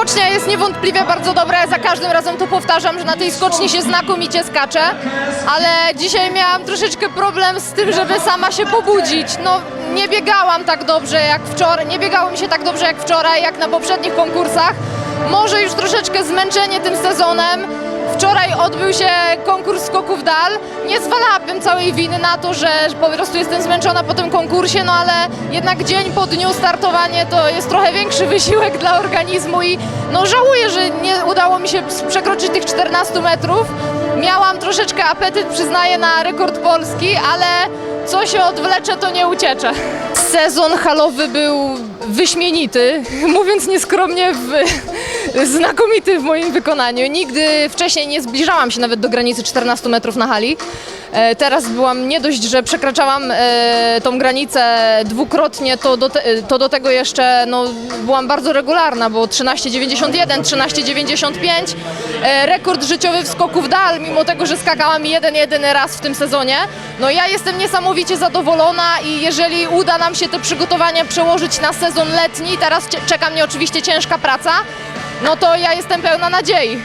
Skocznia jest niewątpliwie bardzo dobra, ja za każdym razem to powtarzam, że na tej skoczni się znakomicie skacze, ale dzisiaj miałam troszeczkę problem z tym, żeby sama się pobudzić. No, nie biegałam tak dobrze jak wczoraj, nie biegało mi się tak dobrze jak wczoraj, jak na poprzednich konkursach. Może już troszeczkę zmęczenie tym sezonem. Wczoraj odbył się konkurs skoków dal. Nie zwalałabym całej winy na to, że po prostu jestem zmęczona po tym konkursie, no ale jednak dzień po dniu startowanie to jest trochę większy wysiłek dla organizmu i no żałuję, że nie udało mi się przekroczyć tych 14 metrów. Miałam troszeczkę apetyt, przyznaję, na rekord polski, ale co się odwlecze, to nie uciecze. Sezon halowy był wyśmienity, mówiąc nieskromnie, w, znakomity w moim wykonaniu. Nigdy wcześniej nie zbliżałam się nawet do granicy 14 metrów na hali. E, Teraz byłam nie dość, że przekraczałam e, tą granicę dwukrotnie, to do, te, to do tego jeszcze no, byłam bardzo regularna, bo 13,91, 13,95, e, rekord życiowy w skoku w dal, mimo tego, że skakałam jeden, jedyny raz w tym sezonie. No ja jestem niesamowicie zadowolona i jeżeli uda nam się te przygotowania przełożyć na sezon letni, teraz czeka mnie oczywiście ciężka praca, no to ja jestem pełna nadziei.